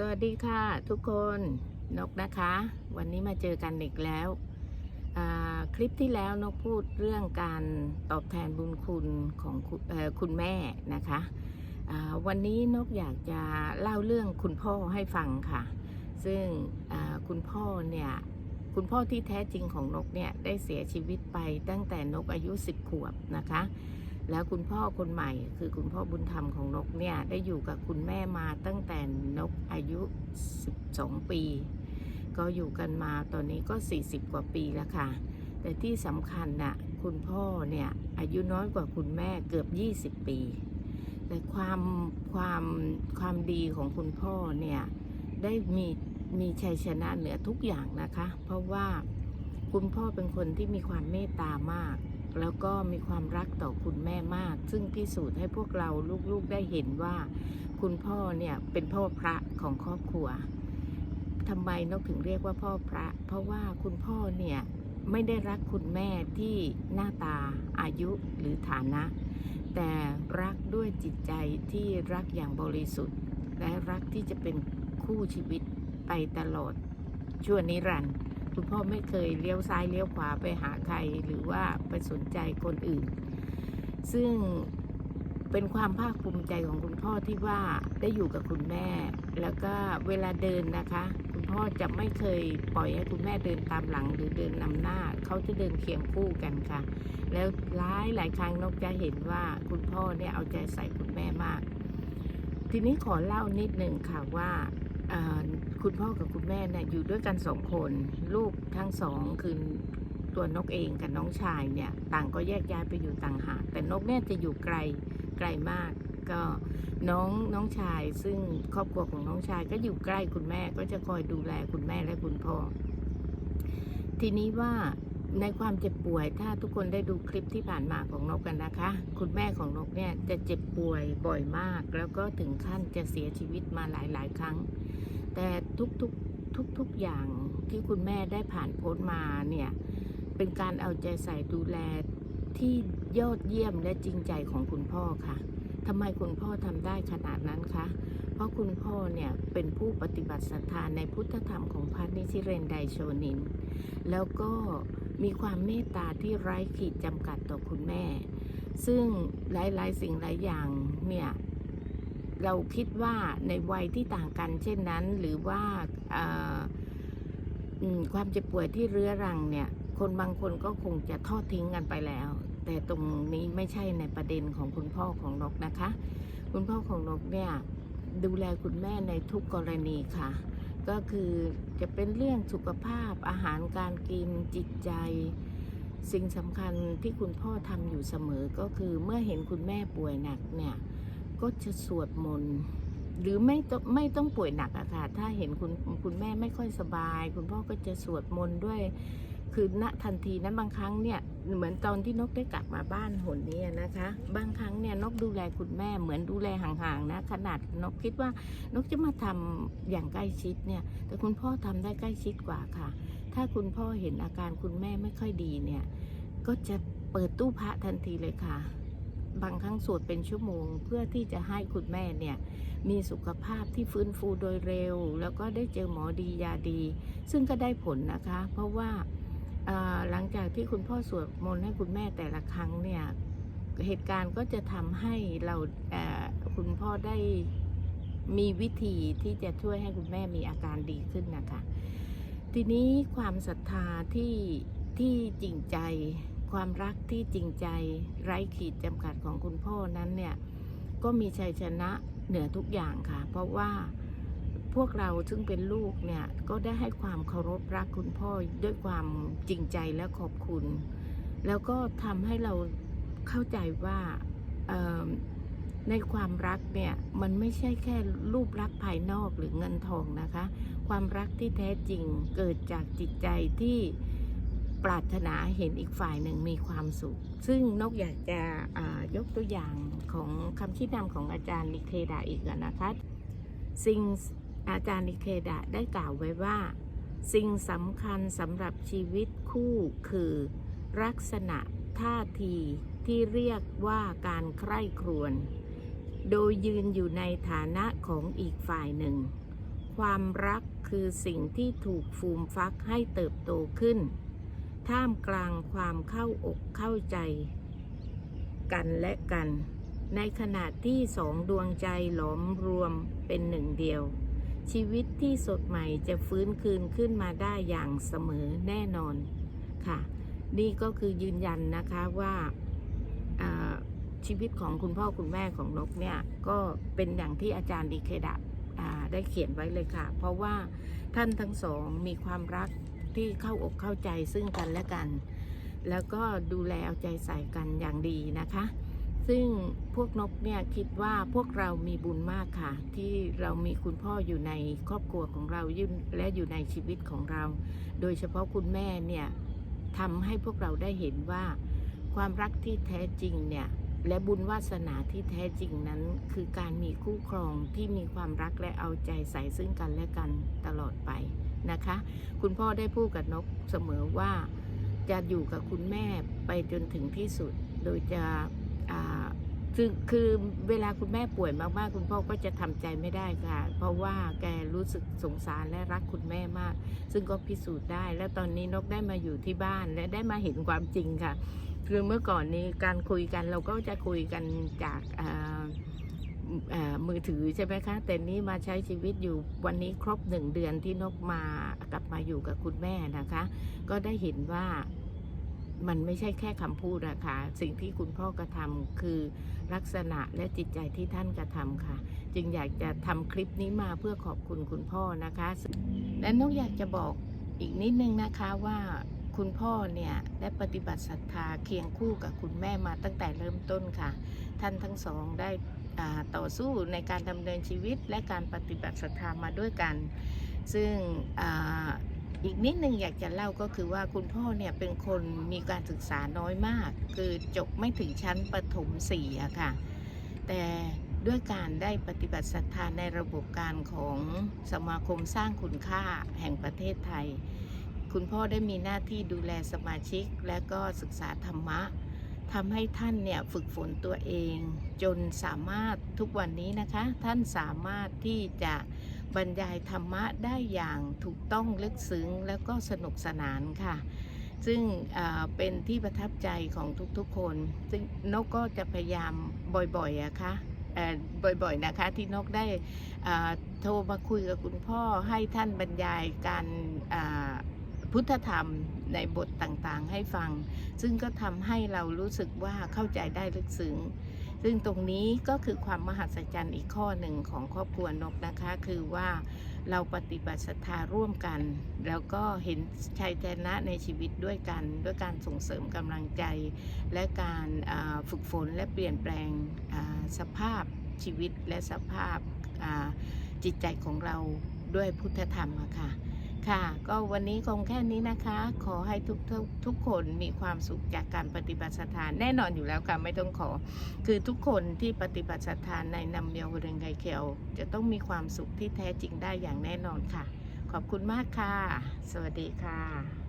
สวัสดีค่ะทุกคนนกนะคะ วันนี้มาเจอกันอีกแล้ว คลิปที่แล้วนกพูดเรื่องการตอบแทนบุญคุณของคุณแม่นะคะวันนี้นกอยากจะเล่าเรื่องคุณพ่อให้ฟังค่ะ ซึ่งคุณพ่อเนี่ยคุณพ่อที่แท้จริงของนกเนี่ยได้เสียชีวิตไปตั้งแต่นกอายุ 10 ขวบนะคะ แล้วคุณพ่อคนใหม่ คือคุณพ่อบุญธรรมของนกเนี่ยได้อยู่กับคุณแม่มาตั้งแต่นกอายุ 12 ปี ก็อยู่กันมาตอนนี้ก็ 40 กว่าปีแล้วค่ะ แต่ที่สำคัญน่ะคุณพ่อเนี่ยอายุน้อยกว่าคุณแม่เกือบ 20 ปี แต่ความความความดีของคุณพ่อเนี่ยได้มีมีชัยชนะเหนือทุกอย่างนะคะ เพราะว่าคุณพ่อเป็นคนที่มีความเมตตามาก แล้วก็มีความรักต่อคุณแม่มาก ซึ่งพิสูจน์ให้พวกเราลูกๆได้เห็นว่า คุณพ่อเนี่ยเป็นพ่อพระของครอบครัวทำไมนกถึงเรียกว่าพ่อพระ เพราะว่าคุณพ่อเนี่ยไม่ได้รักคุณแม่ที่หน้าตาอายุหรือฐานะ แต่รักด้วยจิตใจที่รักอย่างบริสุทธิ์ และรักที่จะเป็นคู่ชีวิตไปตลอดชั่วนิรันดร์ คุณพ่อไม่เคยเลี้ยวซ้ายเลี้ยวขวาไปหาใครหรือว่าไปสนใจคนอื่น ซึ่งเป็นความภาคภูมิใจของคุณพ่อที่ว่าได้อยู่กับคุณแม่ แล้วก็เวลาเดินนะคะ คุณพ่อจะไม่เคยปล่อยให้คุณแม่เดินตามหลังหรือเดินนำหน้า เขาจะเดินเคียงคู่กันค่ะ แล้วหลายหลายครั้งนกจะเห็นว่าคุณพ่อเนี่ยเอาใจใส่คุณแม่มาก ทีนี้ขอเล่านิดหนึ่งค่ะว่า คุณพ่อกับคุณแม่เนี่ยอยู่ด้วยกันสองคน ลูกทั้งสองคือตัวนกเองกับน้องชายเนี่ยต่างก็แยกย้ายไปอยู่ต่างหากแต่นกเนี่ยจะอยู่ไกลไกลมากก็น้องน้องชายซึ่งครอบครัวของน้องชายก็อยู่ใกล้คุณแม่ก็จะคอยดูแลคุณแม่และคุณพ่อทีนี้ว่า ในความเจ็บป่วย ถ้าทุกคนได้ดูคลิปที่ผ่านมาของนกกันนะคะ คุณแม่ของนกเนี่ยจะเจ็บป่วยบ่อยมาก แล้วก็ถึงขั้นจะเสียชีวิตมาหลายๆครั้ง แต่ทุกๆทุกๆอย่างที่คุณแม่ได้ผ่านพ้นมาเนี่ยเป็นการเอาใจใส่ดูแลที่ยอดเยี่ยมและจริงใจของคุณพ่อค่ะ ทำไมคุณพ่อทำได้ขนาดนั้นคะ เพราะคุณพ่อเนี่ยเป็นผู้ปฏิบัติศรัทธาในพุทธธรรมของพระนิชิเรนไดโชนิน แล้วก็มีความเมตตาที่ไร้ขีดจำกัดต่อคุณแม่ ซึ่งหลายๆ สิ่งหลายอย่างเนี่ยเราคิดว่าในวัยที่ต่างกันเช่นนั้น หรือว่าความเจ็บป่วยที่เรื้อรังเนี่ย คนบางคนก็คงจะทอดทิ้งกันไปแล้ว แต่ตรงนี้ไม่ใช่ในประเด็นของคุณพ่อของนกนะคะ คุณพ่อของนกเนี่ยดูแลคุณแม่ในทุกกรณีค่ะ ก็คือจะเป็นเรื่องสุขภาพอาหารการกินจิตใจ สิ่งสำคัญที่คุณพ่อทำอยู่เสมอก็คือเมื่อเห็นคุณแม่ป่วยหนักเนี่ยก็จะสวดมนต์หรือไม่ต้องไม่ต้องป่วยหนักอะค่ะ ถ้าเห็นคุณคุณแม่ไม่ค่อยสบาย คุณพ่อก็จะสวดมนต์ด้วย คือณทันทีนั้นบางครั้งเนี่ย เหมือนตอนที่นกได้กลับมาบ้านหนนี้นะคะ บางครั้งเนี่ยนกดูแลคุณแม่เหมือนดูแลห่างๆนะขนาดนกคิดว่านกจะมาทำอย่างใกล้ชิดเนี่ย แต่คุณพ่อทำได้ใกล้ชิดกว่าค่ะ ถ้าคุณพ่อเห็นอาการคุณแม่ไม่ค่อยดีเนี่ย ก็จะเปิดตู้พระทันทีเลยค่ะ บางครั้งสวดเป็นชั่วโมง เพื่อที่จะให้คุณแม่เนี่ยมีสุขภาพที่ฟื้นฟูโดยเร็ว แล้วก็ได้เจอหมอดียาดี ซึ่งก็ได้ผลนะคะ เพราะว่า หลังจากที่คุณพ่อสวดมนต์ให้คุณแม่แต่ละครั้งเนี่ยเหตุการณ์ก็จะทำให้เราคุณพ่อได้มีวิธีที่จะช่วยให้คุณแม่มีอาการดีขึ้นนะคะ ทีนี้ความศรัทธาที่ที่จริงใจ ความรักที่จริงใจไร้ขีดจำกัดของคุณพ่อนั้นเนี่ยก็มีชัยชนะเหนือทุกอย่างค่ะ เพราะว่า พวกเราซึ่งเป็นลูกเนี่ยก็ได้ให้ความเคารพรักคุณพ่อด้วยความจริงใจและขอบคุณ แล้วก็ทำให้เราเข้าใจว่าในความรักเนี่ยมันไม่ใช่แค่รูปลักษณ์ภายนอกหรือเงินทองนะคะ ความรักที่แท้จริงเกิดจากจิตใจที่ปรารถนาเห็นอีกฝ่ายหนึ่งมีความสุข ซึ่งนกอยากจะยกตัวอย่างของคำชี้นำของอาจารย์นิเคดาอีกนะคะสิ่ง อาจารย์นิเคดาได้กล่าวไว้ว่า สิ่งสำคัญสำหรับชีวิตคู่คือ ลักษณะท่าทีที่เรียกว่าการใคร่ครวญโดยยืนอยู่ในฐานะของอีกฝ่ายหนึ่ง ความรักคือสิ่งที่ถูกฟูมฟักให้เติบโตขึ้น ท่ามกลางความเข้าอกเข้าใจ กันและกัน ในขณะที่สองดวงใจหลอมรวมเป็นหนึ่งเดียว ชีวิตที่สดใหม่จะฟื้นคืนขึ้นมาได้อย่างเสมอแน่นอนค่ะ นี่ก็คือยืนยันนะคะว่าชีวิตของคุณพ่อคุณแม่ของนกเนี่ยก็เป็นอย่างที่อาจารย์ดีเคดะได้เขียนไว้เลยค่ะ เพราะว่าท่านทั้งสองมีความรักที่เข้าอกเข้าใจซึ่งกันและกัน แล้วก็ดูแลเอาใจใส่กันอย่างดีนะคะ ซึ่งพวกนกเนี่ยคิดว่าพวกเรามีบุญมากค่ะ ที่เรามีคุณพ่ออยู่ในครอบครัวของเรายและอยู่ในชีวิตของเรา โดยเฉพาะคุณแม่เนี่ยทำให้พวกเราได้เห็นว่า ความรักที่แท้จริงเนี่ยและบุญวาสนาที่แท้จริงนั้น คือการมีคู่ครองที่มีความรักและเอาใจใส่ซึ่งกันและกันตลอดไปนะคะ คุณพ่อได้พูดกับนกเสมอว่า จะอยู่กับคุณแม่ไปจนถึงที่สุด โดยจะ คือคือเวลาคุณแม่ป่วยมากๆ คุณพ่อก็จะทำใจไม่ได้ค่ะ เพราะว่าแกรู้สึกสงสารและรักคุณแม่มาก ซึ่งก็พิสูจน์ได้ และตอนนี้นกได้มาอยู่ที่บ้านและได้มาเห็นความจริงค่ะ คือเมื่อก่อนนี้การคุยกันเราก็จะคุยกันจากมือถือใช่ไหมคะ แต่นี้มาใช้ชีวิตอยู่วันนี้ครบหนึ่งเดือนที่นกมากลับมาอยู่กับคุณแม่นะคะ ก็ได้เห็นว่า มันไม่ใช่แค่คำพูดอะคะ สิ่งที่คุณพ่อกระทำคือลักษณะและจิตใจที่ท่านกระทำค่ะ จึงอยากจะทำคลิปนี้มาเพื่อขอบคุณคุณพ่อนะคะ และนกอยากจะบอกอีกนิดนึงนะคะว่าคุณพ่อเนี่ยได้ปฏิบัติศรัทธาเคียงคู่กับคุณแม่มาตั้งแต่เริ่มต้นค่ะ ท่านทั้งสองได้ต่อสู้ในการดำเนินชีวิตและการปฏิบัติศรัทธามาด้วยกัน ซึ่ง อีกนิดนึงอยากจะเล่าก็คือว่าคุณพ่อเนี่ยเป็นคนมีการศึกษาน้อยมาก คือจบไม่ถึงชั้นประถมสี่อะค่ะ แต่ด้วยการได้ปฏิบัติศรัทธาในระบบการของสมาคมสร้างคุณค่าแห่งประเทศไทย คุณพ่อได้มีหน้าที่ดูแลสมาชิกและก็ศึกษาธรรมะทำให้ท่านเนี่ยฝึกฝนตัวเอง จนสามารถทุกวันนี้นะคะ ท่านสามารถที่จะ บรรยายธรรมะได้อย่างถูกต้องลึกซึ้งแล้วก็สนุกสนานค่ะ ซึ่งเป็นที่ประทับใจของทุกๆคน ซึ่งนกก็จะพยายามบ่อยๆอะคะเอ่อบ่อยๆนะคะที่นกได้โทรมาคุยกับคุณพ่อให้ท่านบรรยายการพุทธธรรมในบทต่างๆให้ฟัง ซึ่งก็ทำให้เรารู้สึกว่าเข้าใจได้ลึกซึ้ง ซึ่งตรงนี้ก็คือความมหัศจรรย์อีกข้อหนึ่งของครอบครัวนกนะคะ คือว่าเราปฏิบัติศรัทธาร่วมกัน แล้วก็เห็นชัยชนะในชีวิตด้วยกัน ด้วยการส่งเสริมกำลังใจ และการฝึกฝนและเปลี่ยนแปลงสภาพชีวิตและสภาพจิตใจของเราด้วยพุทธธรรมอะค่ะ ค่ะ ก็วันนี้คงแค่นี้นะคะ ขอให้ทุกทุกทุกคนมีความสุขจากการปฏิบัติสถานแน่นอนอยู่แล้วค่ะไม่ต้องขอ คือทุกคนที่ปฏิบัติสถานในนำเมียวเริงไกเคียวจะต้องมีความสุขที่แท้จริงได้อย่างแน่นอนค่ะ ขอบคุณมากค่ะ สวัสดีค่ะ